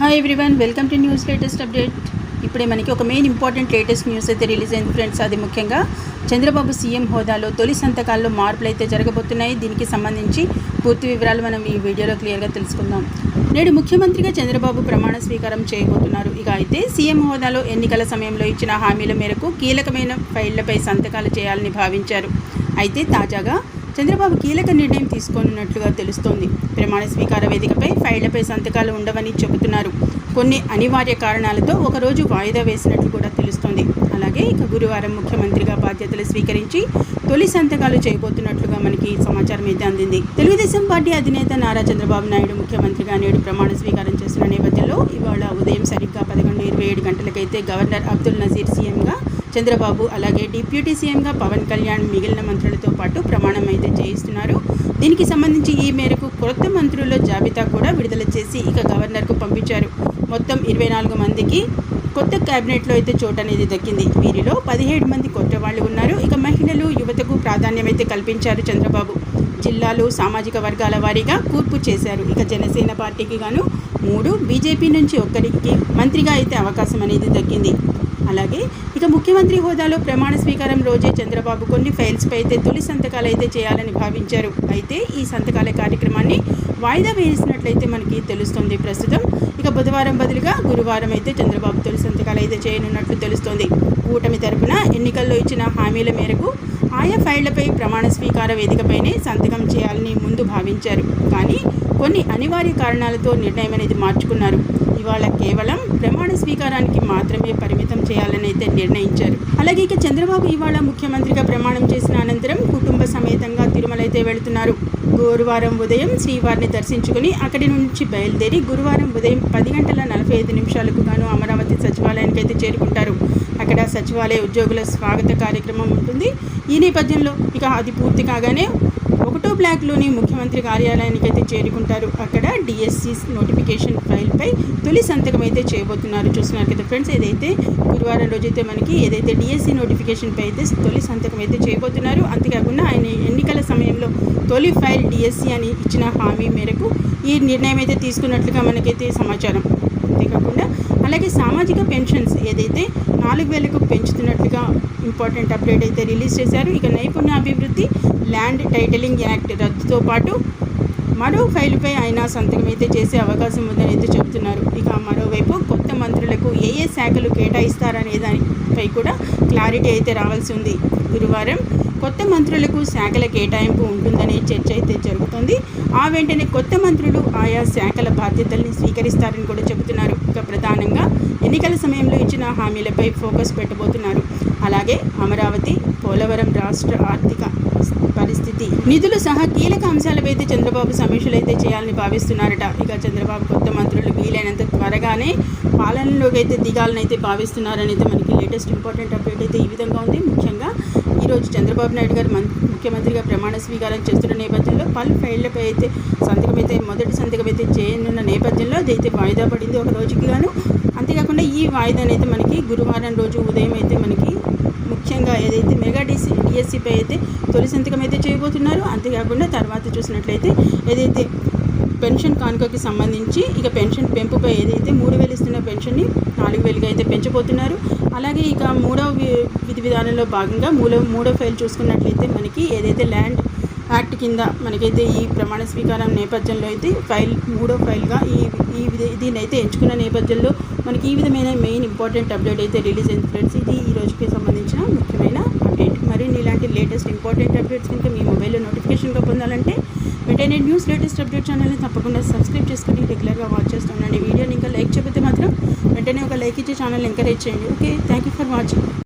Hi everyone welcome to news latest update ఇప్పుడే మనకి ఒక మెయిన్ ఇంపార్టెంట్ లేటెస్ట్ న్యూస్ అయితే రిలీజ్ అయింది ఫ్రెండ్స్ అది ముఖ్యంగా చంద్రబాబు సీఎం హోదాలో తొలి సంతకాల్లో మార్పులు అయితే జరగబోతున్నాయి. దీనికి సంబంధించి పూర్తి వివరాలు మనం ఈ వీడియోలో క్లియర్గా తెలుసుకుందాం. నేడు ముఖ్యమంత్రిగా చంద్రబాబు ప్రమాణ స్వీకారం చేయబోతున్నారు. ఇక అయితే సీఎం హోదాలో ఎన్నికల సమయంలో ఇచ్చిన హామీల మేరకు కీలకమైన ఫైళ్ళపై సంతకాలు చేయాలని భావించారు. అయితే తాజాగా చంద్రబాబు కీలక నిర్ణయం తీసుకోనున్నట్లుగా తెలుస్తోంది. ప్రమాణ స్వీకార వేదికపై ఫైళ్ళపై సంతకాలు ఉండవని చెబుతున్నారు. కొన్ని అనివార్య కారణాలతో ఒకరోజు వాయిదా వేసినట్లు కూడా తెలుస్తోంది. అలాగే ఇక గురువారం ముఖ్యమంత్రిగా బాధ్యతలు స్వీకరించి తొలి సంతకాలు చేయబోతున్నట్లుగా మనకి సమాచారం అయితే అందింది. తెలుగుదేశం పార్టీ అధినేత నారా చంద్రబాబు నాయుడు ముఖ్యమంత్రిగా నేడు ప్రమాణ స్వీకారం చేస్తున్న నేపథ్యంలో ఇవాళ ఉదయం సరిగ్గా పదకొండు ఇరవై ఏడు గంటలకైతే గవర్నర్ అబ్దుల్ నజీర్ సీఎంగా చంద్రబాబు అలాగే డిప్యూటీ సీఎంగా పవన్ కళ్యాణ్ మిగిలిన మంత్రులతో పాటు ప్రమాణం అయితే చేయిస్తున్నారు. దీనికి సంబంధించి ఈ మేరకు కొత్త మంత్రుల జాబితా కూడా విడుదల చేసి ఇక గవర్నర్కు పంపించారు. మొత్తం ఇరవై నాలుగు మందికి కొత్త క్యాబినెట్లో అయితే చోటు అనేది దక్కింది. వీరిలో పదిహేడు మంది కొత్త వాళ్ళు ఉన్నారు. ఇక మహిళలు యువతకు ప్రాధాన్యం అయితే కల్పించారు చంద్రబాబు. జిల్లాలు సామాజిక వర్గాల వారీగా కూర్పు చేశారు. ఇక జనసేన పార్టీకి గాను మూడు బీజేపీ నుంచి ఒక్కరికి మంత్రిగా అయితే అవకాశం అనేది దక్కింది. అలాగే ఇక ముఖ్యమంత్రి హోదాలో ప్రమాణ స్వీకారం రోజే చంద్రబాబు కొన్ని ఫైల్స్పై అయితే తొలి సంతకాలు అయితే చేయాలని భావించారు. అయితే ఈ సంతకాల కార్యక్రమాన్ని వాయిదా వేసినట్లయితే మనకి తెలుస్తుంది ప్రస్తుతం. ఇక బుధవారం బదులుగా గురువారం అయితే చంద్రబాబు తొలి సంతకాలు అయితే చేయనున్నట్లు తెలుస్తోంది. కూటమి తరపున ఎన్నికల్లో ఇచ్చిన హామీల మేరకు ఆయా ఫైళ్ళపై ప్రమాణ స్వీకార వేదికపైనే సంతకం చేయాలని ముందు భావించారు. కానీ కొన్ని అనివార్య కారణాలతో నిర్ణయం అనేది మార్చుకున్నారు. ఇవాళ కేవలం ప్రమాణ స్వీకారానికి మాత్రమే పరిమితం చేయాలని అయితే నిర్ణయించారు. అలాగే ఇక చంద్రబాబు ఇవాళ ముఖ్యమంత్రిగా ప్రమాణం చేసిన అనంతరం కుటుంబ సమేతంగా తిరుమలైతే వెళుతున్నారు. గురువారం ఉదయం శ్రీవారిని దర్శించుకుని అక్కడి నుంచి బయలుదేరి గురువారం ఉదయం పది గంటల నలభై ఐదు నిమిషాలకు గాను అమరావతి సచివాలయానికి అయితే చేరుకుంటారు. అక్కడ సచివాలయ ఉద్యోగుల స్వాగత కార్యక్రమం ఉంటుంది. ఈ నేపథ్యంలో ఇక అది పూర్తి కాగానే ఒకటో బ్లాక్లోని ముఖ్యమంత్రి కార్యాలయానికి అయితే చేరుకుంటారు. అక్కడ డిఎస్సి నోటిఫికేషన్ ఫైల్పై తొలి సంతకం అయితే చేయబోతున్నారు. చూస్తున్నారు కదా ఫ్రెండ్స్ ఏదైతే గురువారం రోజైతే మనకి ఏదైతే డిఎస్సి నోటిఫికేషన్పై అయితే తొలి సంతకం అయితే చేయబోతున్నారు అంతేకాకుండా ఆయన ఎన్నికల సమయంలో తొలి ఫైల్ డిఎస్సి అని ఇచ్చిన హామీ మేరకు ఈ నిర్ణయం అయితే తీసుకున్నట్లుగా మనకైతే సమాచారం. అంతేకాకుండా అలాగే సామాజిక పెన్షన్స్ ఏదైతే నాలుగు వేలకు పెంచుతున్నట్లుగా ఇంపార్టెంట్ అప్డేట్ అయితే రిలీజ్ చేశారు. ఇక నైపుణ్య అభివృద్ధి ల్యాండ్ టైటిలింగ్ యాక్ట్ రద్దుతో పాటు మరో ఫైలుపై ఆయన సంతకం అయితే చేసే అవకాశం ఉందని అయితే చెబుతున్నారు. ఇక మరోవైపు కొత్త మంత్రులకు ఏ ఏ శాఖలు కేటాయిస్తారనే దానిపై కూడా క్లారిటీ అయితే రావాల్సి ఉంది. గురువారం కొత్త మంత్రులకు శాఖల కేటాయింపు ఉంటుందనే చర్చ అయితే జరుగుతుంది. ఆ వెంటనే కొత్త మంత్రులు ఆయా శాఖల బాధ్యతల్ని స్వీకరిస్తారని కూడా చెబుతున్నారు. ఇక ప్రధానంగా ఎన్నికల సమయంలో ఇచ్చిన హామీలపై ఫోకస్ పెట్టబోతున్నారు. అలాగే అమరావతి పోలవరం రాష్ట్ర ఆర్థిక పరిస్థితి. నిధులు సహా కీలక అంశాలపై అయితే చంద్రబాబు సమీక్షలు అయితే చేయాలని భావిస్తున్నారట. ఇక చంద్రబాబు కొత్త మంత్రులు వీలైనంత త్వరగానే పాలనలోకి అయితే దిగాలని అయితే భావిస్తున్నారని అయితే మనకి లేటెస్ట్ ఇంపార్టెంట్ అప్డేట్ అయితే ఈ విధంగా ఉంది. ముఖ్యంగా ఈరోజు చంద్రబాబు నాయుడు గారు మం ముఖ్యమంత్రిగా ప్రమాణ స్వీకారం చేస్తున్న నేపథ్యంలో పలు ఫైళ్ళపై అయితే సంతకం అయితే మొదటి సంతకం అయితే చేయనున్న నేపథ్యంలో అదైతే వాయిదా పడింది. ఒక రోజుకి గాను అంతేగా ఈ వాయిదాని అయితే మనకి గురువారం రోజు ఉదయం అయితే మనకి ముఖ్యంగా ఏదైతే మెగా డిసి డిఎస్సిపై అయితే తొలి సంతకం అయితే చేయబోతున్నారు. అంతేకాకుండా తర్వాత చూసినట్లయితే ఏదైతే పెన్షన్ కానుకకి సంబంధించి ఇక పెన్షన్ పెంపుపై ఏదైతే మూడు వేలు ఇస్తున్న పెన్షన్ని నాలుగు వేలుగా అయితే పెంచబోతున్నారు. అలాగే ఇక మూడవ విధి విధానంలో భాగంగా మూడో మూడో ఫైల్ చూసుకున్నట్లయితే మనకి ఏదైతే ల్యాండ్ యాక్ట్ కింద మనకైతే ఈ ప్రమాణ స్వీకారం నేపథ్యంలో అయితే ఫైల్ మూడో ఫైల్గా ఈ ఈ విధ- దీన్ని అయితే ఎంచుకున్న నేపథ్యంలో మనకి ఈ విధమైన మెయిన్ ఇంపార్టెంట్ అప్డేట్ అయితే రిలీజ్ అయింది ఫ్రెండ్స్. ఇది ఈ రోజుకి సంబంధించిన ముఖ్యమైన అప్డేట్. మరిన్ని ఇలాంటి లేటెస్ట్ ఇంపార్టెంట్ అప్డేట్స్ కనుక మీ మొబైల్లో నోటిఫికేషన్గా పొందాలంటే వెంటనే న్యూస్ లేటెస్ట్ అప్డేట్ ఛానల్ని తప్పకుండా సబ్స్క్రైబ్ చేసుకుని రెగ్యులర్గా వాచ్ చేస్తుండండి వీడియోని ఇంకా లైక్ చెప్పితే మాత్రం వెంటనే ఒక లైక్ ఇచ్చి ఛానల్ ఎంకరేజ్ చేయండి. Okay thank you for watching.